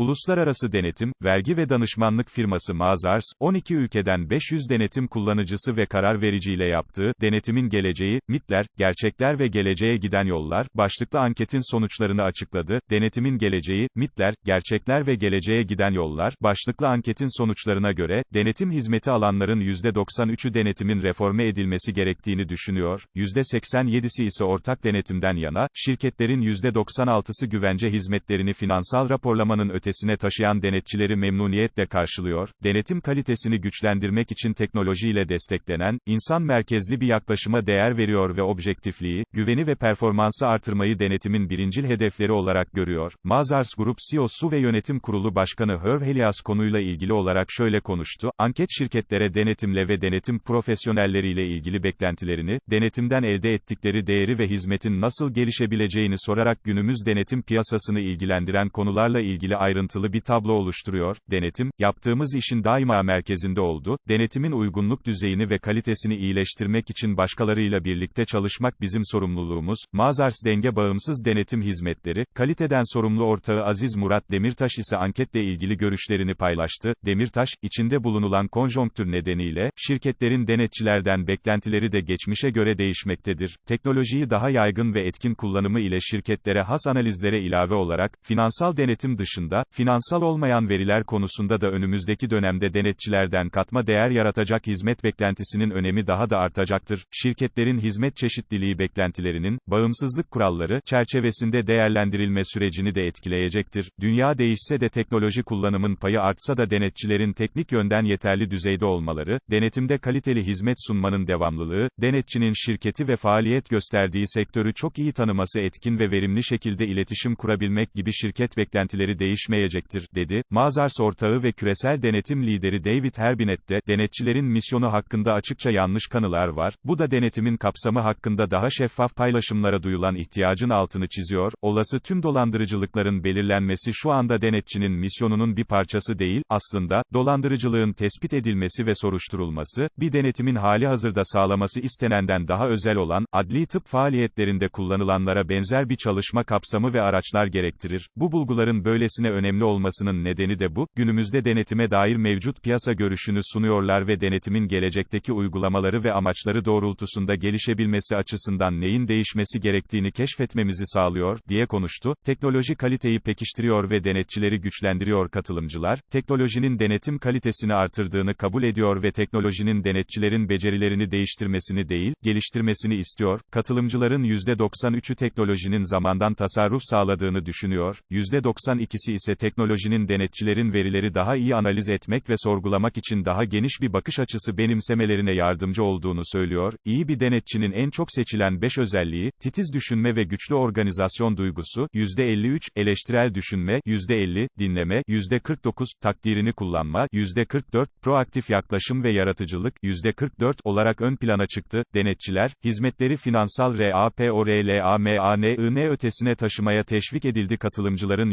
Uluslararası denetim, vergi ve danışmanlık firması Mazars, 12 ülkeden 500 denetim kullanıcısı ve karar vericiyle yaptığı, Denetimin Geleceği, Mitler, Gerçekler ve Geleceğe Giden Yollar, başlıklı anketin sonuçlarını açıkladı. Denetimin Geleceği, Mitler, Gerçekler ve Geleceğe Giden Yollar, başlıklı anketin sonuçlarına göre, denetim hizmeti alanların %93'ü denetimin reforme edilmesi gerektiğini düşünüyor, %87'si ise ortak denetimden yana, şirketlerin %96'sı güvence hizmetlerini finansal raporlamanın ötesine taşıyan denetçileri memnuniyetle karşılıyor, denetim kalitesini güçlendirmek için teknolojiyle desteklenen, insan merkezli bir yaklaşıma değer veriyor ve objektifliği, güveni ve performansı artırmayı denetimin birincil hedefleri olarak görüyor. Mazars Grup CEO'su ve Yönetim Kurulu Başkanı Herv Helias konuyla ilgili olarak şöyle konuştu, anket şirketlere denetimle ve denetim profesyonelleriyle ilgili beklentilerini, denetimden elde ettikleri değeri ve hizmetin nasıl gelişebileceğini sorarak günümüz denetim piyasasını ilgilendiren konularla ilgili ayrıntılı bir tablo oluşturuyor. Denetim, yaptığımız işin daima merkezinde oldu. Denetimin uygunluk düzeyini ve kalitesini iyileştirmek için başkalarıyla birlikte çalışmak bizim sorumluluğumuz. Mazars Denge Bağımsız Denetim Hizmetleri, kaliteden sorumlu ortağı Aziz Murat Demirtaş ise anketle ilgili görüşlerini paylaştı. Demirtaş, içinde bulunulan konjonktür nedeniyle, şirketlerin denetçilerden beklentileri de geçmişe göre değişmektedir. Teknolojiyi daha yaygın ve etkin kullanımı ile şirketlere has analizlere ilave olarak, finansal denetim dışında, finansal olmayan veriler konusunda da önümüzdeki dönemde denetçilerden katma değer yaratacak hizmet beklentisinin önemi daha da artacaktır. Şirketlerin hizmet çeşitliliği beklentilerinin, bağımsızlık kuralları, çerçevesinde değerlendirilme sürecini de etkileyecektir. Dünya değişse de teknoloji kullanımın payı artsa da denetçilerin teknik yönden yeterli düzeyde olmaları, denetimde kaliteli hizmet sunmanın devamlılığı, denetçinin şirketi ve faaliyet gösterdiği sektörü çok iyi tanıması etkin ve verimli şekilde iletişim kurabilmek gibi şirket beklentileri değişmeyecektir, dedi. Mazars ortağı ve küresel denetim lideri David Herbinet de, denetçilerin misyonu hakkında açıkça yanlış kanılar var, bu da denetimin kapsamı hakkında daha şeffaf paylaşımlara duyulan ihtiyacın altını çiziyor, olası tüm dolandırıcılıkların belirlenmesi şu anda denetçinin misyonunun bir parçası değil, aslında, dolandırıcılığın tespit edilmesi ve soruşturulması, bir denetimin hali hazırda sağlaması istenenden daha özel olan, adli tıp faaliyetlerinde kullanılanlara benzer bir çalışma kapsamı ve araçlar gerektirir. Bu bulguların böylesine önemli olmasının nedeni de bu, günümüzde denetime dair mevcut piyasa görüşünü sunuyorlar ve denetimin gelecekteki uygulamaları ve amaçları doğrultusunda gelişebilmesi açısından neyin değişmesi gerektiğini keşfetmemizi sağlıyor, diye konuştu. Teknoloji kaliteyi pekiştiriyor ve denetçileri güçlendiriyor katılımcılar, teknolojinin denetim kalitesini artırdığını kabul ediyor ve teknolojinin denetçilerin becerilerini değiştirmesini değil, geliştirmesini istiyor. Katılımcıların %93'ü teknolojinin zamandan tasarruf sağladığını düşünüyor, %92'si ise teknolojinin denetçilerin verileri daha iyi analiz etmek ve sorgulamak için daha geniş bir bakış açısı benimsemelerine yardımcı olduğunu söylüyor. İyi bir denetçinin en çok seçilen 5 özelliği, titiz düşünme ve güçlü organizasyon duygusu, %53, eleştirel düşünme, %50, dinleme, %49, takdirini kullanma, %44, proaktif yaklaşım ve yaratıcılık, %44 olarak ön plana çıktı. Denetçiler, hizmetleri finansal RAPORLAMANIN ötesine taşımaya teşvik edildi katılımcıların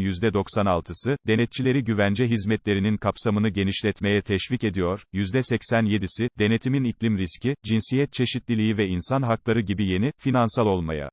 %96'sı, denetçileri güvence hizmetlerinin kapsamını genişletmeye teşvik ediyor, %87'si, denetimin iklim riski, cinsiyet çeşitliliği ve insan hakları gibi yeni, finansal olmaya